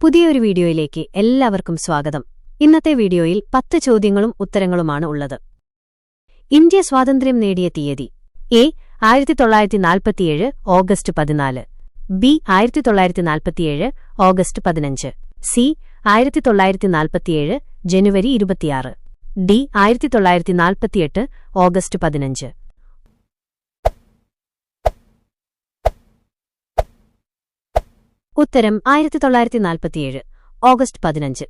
പുതിയൊരു വീഡിയോയിലേക്ക് എല്ലാവർക്കും സ്വാഗതം. ഇന്നത്തെ വീഡിയോയിൽ പത്ത് ചോദ്യങ്ങളും ഉത്തരങ്ങളുമാണ് ഉള്ളത്. ഇന്ത്യ സ്വാതന്ത്ര്യം നേടിയ തീയതി. എ ആയിരത്തി തൊള്ളായിരത്തി നാൽപ്പത്തിയേഴ് ഓഗസ്റ്റ് പതിനാല്. ബി ആയിരത്തി തൊള്ളായിരത്തി നാൽപ്പത്തിയേഴ് ഓഗസ്റ്റ് പതിനഞ്ച്. സി ആയിരത്തി തൊള്ളായിരത്തി നാൽപ്പത്തിയേഴ് ജനുവരി ഇരുപത്തിയാറ്. ഡി ആയിരത്തി തൊള്ളായിരത്തി നാൽപ്പത്തിയെട്ട് ഓഗസ്റ്റ് പതിനഞ്ച്. ഉത്തരം ആയിരത്തി തൊള്ളായിരത്തി നാൽപ്പത്തിയേഴ് ഓഗസ്റ്റ് പതിനഞ്ച്.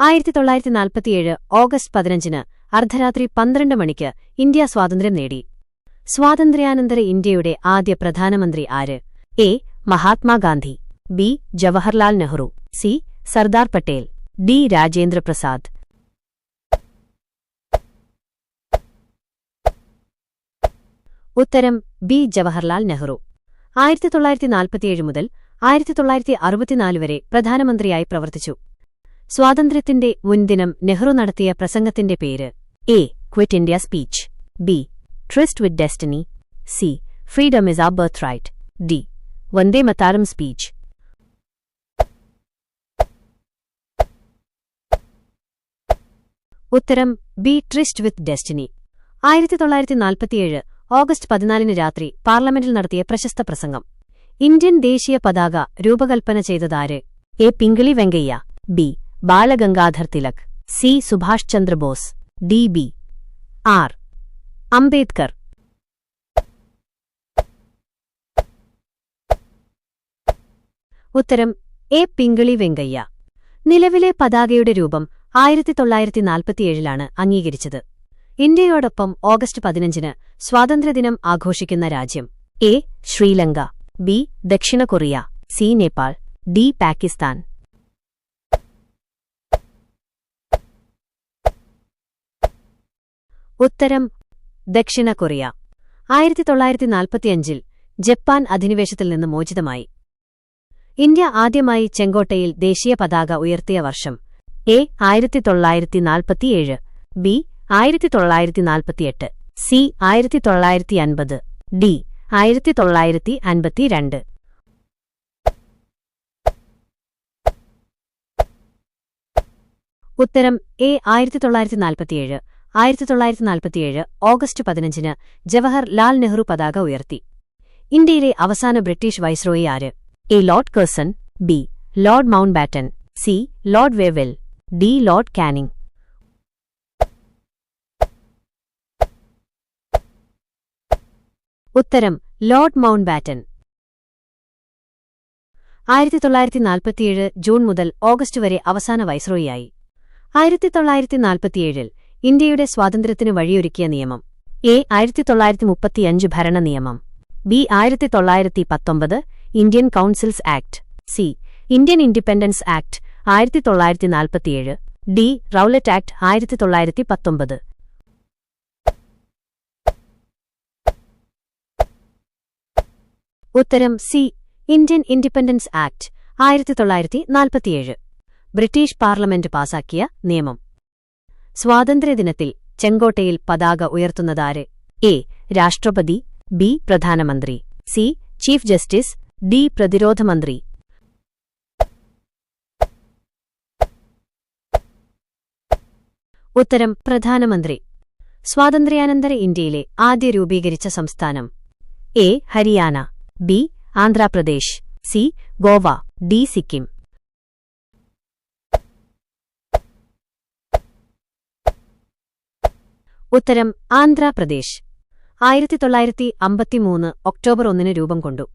ആയിരത്തി തൊള്ളായിരത്തി നാൽപ്പത്തിയേഴ് ഓഗസ്റ്റ് പതിനഞ്ചിന് അർദ്ധരാത്രി പന്ത്രണ്ട് മണിക്ക് ഇന്ത്യ സ്വാതന്ത്ര്യം നേടി. സ്വാതന്ത്ര്യാനന്തര ഇന്ത്യയുടെ ആദ്യ പ്രധാനമന്ത്രി ആര്? A. Mahatma Gandhi B. Jawaharlal Nehru C. Sardar Patel D. Rajendra Prasad. ഉത്തരം ബി. ജവഹർലാൽ നെഹ്റു. ആയിരത്തി തൊള്ളായിരത്തി നാൽപ്പത്തിയേഴ് മുതൽ ആയിരത്തി തൊള്ളായിരത്തി അറുപത്തിനാല് വരെ പ്രധാനമന്ത്രിയായി പ്രവർത്തിച്ചു. സ്വാതന്ത്ര്യത്തിന്റെ മുൻദിനം നെഹ്റു നടത്തിയ പ്രസംഗത്തിന്റെ പേര് A quit India speech B tryst with destiny C freedom is a birthright D Vande Mataram speech ഉത്തരം ബി ട്രിസ്റ്റ് വിത്ത് ഡെസ്റ്റിനി ആയിരത്തി തൊള്ളായിരത്തി നാൽപ്പത്തിയേഴ് ഓഗസ്റ്റ് പതിനാലിന് രാത്രി പാർലമെന്റിൽ നടത്തിയ പ്രശസ്ത പ്രസംഗം. ഇന്ത്യൻ ദേശീയ പതാക രൂപകൽപ്പന ചെയ്തതാര്? A. Pingali Venkayya B. Balagangadhar Tilak C. Subhash Chandrabose D. B. R. Ambedkar. ഉത്തരം എ. പിങ്കിളി വെങ്കയ്യ. നിലവിലെ പതാകയുടെ രൂപം ആയിരത്തി തൊള്ളായിരത്തി നാൽപ്പത്തിയേഴിലാണ് അംഗീകരിച്ചത്. ഇന്ത്യയോടൊപ്പം ഓഗസ്റ്റ് പതിനഞ്ചിന് സ്വാതന്ത്ര്യദിനം ആഘോഷിക്കുന്ന രാജ്യം എ. ശ്രീലങ്ക. ബി ദക്ഷിണ Korea. C Nepal. D Pakistan. ഉത്തരം ദക്ഷിണ കൊറിയ. ആയിരത്തി തൊള്ളായിരത്തി നാൽപ്പത്തിയഞ്ചിൽ ജപ്പാൻ അധിനിവേശത്തിൽ നിന്ന് മോചിതമായി. ഇന്ത്യ ആദ്യമായി ചെങ്കോട്ടയിൽ ദേശീയ പതാക ഉയർത്തിയ വർഷം എ ആയിരത്തി തൊള്ളായിരത്തി നാൽപ്പത്തിയേഴ് ബി ആയിരത്തി തൊള്ളായിരത്തി നാൽപ്പത്തിയെട്ട് സി ആയിരത്തി തൊള്ളായിരത്തി അൻപത് ഡി ആയിരത്തി തൊള്ളായിരത്തി അൻപത്തിരണ്ട് ഉത്തരം എ ആയിരത്തി തൊള്ളായിരത്തി നാൽപ്പത്തിയേഴ് ആയിരത്തി തൊള്ളായിരത്തി നാൽപ്പത്തിയേഴ് ഓഗസ്റ്റ് പതിനഞ്ചിന് ജവഹർ ലാൽ നെഹ്റു പതാക ഉയർത്തി. ഇന്ത്യയിലെ അവസാന ബ്രിട്ടീഷ് വൈസ്രോയി ആര്? A lord Curzon B lord Mountbatten C lord Wavell D lord Canning ഉത്തരം ലോർഡ് മൗണ്ട് ബാറ്റൻ ആയിരത്തി തൊള്ളായിരത്തി നാൽപ്പത്തിയേഴ് ജൂൺ മുതൽ ഓഗസ്റ്റ് വരെ അവസാന വൈസ്രോയിയായി. ആയിരത്തി തൊള്ളായിരത്തി നാൽപ്പത്തിയേഴിൽ ഇന്ത്യയുടെ സ്വാതന്ത്ര്യത്തിന് വഴിയൊരുക്കിയ നിയമം. എ ആയിരത്തി തൊള്ളായിരത്തി മുപ്പത്തിയഞ്ച് ഭരണ നിയമം. ബി ആയിരത്തി തൊള്ളായിരത്തി പത്തൊമ്പത് Indian councils act. C Indian independence act ആയിരത്തി തൊള്ളായിരത്തി നാൽപ്പത്തിയേഴ് ഡി റൌലറ്റ് ആക്ട് ആയിരത്തി തൊള്ളായിരത്തി പത്തൊമ്പത് ഉത്തരം സി. ഇന്ത്യൻ ഇൻഡിപെൻഡൻസ് ആക്ട് ആയിരത്തി തൊള്ളായിരത്തി നാൽപ്പത്തിയേഴ് ബ്രിട്ടീഷ് പാർലമെന്റ് പാസാക്കിയ നിയമം. സ്വാതന്ത്ര്യദിനത്തിൽ ചെങ്കോട്ടയിൽ പതാക ഉയർത്തുന്നതാര്? എ. രാഷ്ട്രപതി ബി. പ്രധാനമന്ത്രി സി. Chief justice D. പ്രതിരോധമന്ത്രി. ഉത്തരം പ്രധാനമന്ത്രി. സ്വാതന്ത്ര്യാനന്തര ഇന്ത്യയിലെ ആദ്യ രൂപീകരിച്ച സംസ്ഥാനം. A. Haryana. B Andhra Pradesh C Goa D Sikkim. ഉത്തരം ആന്ധ്രാപ്രദേശ് ആയിരത്തി തൊള്ളായിരത്തി അമ്പത്തിമൂന്ന് ഒക്ടോബർ ഒന്നിന് രൂപം കൊണ്ടു.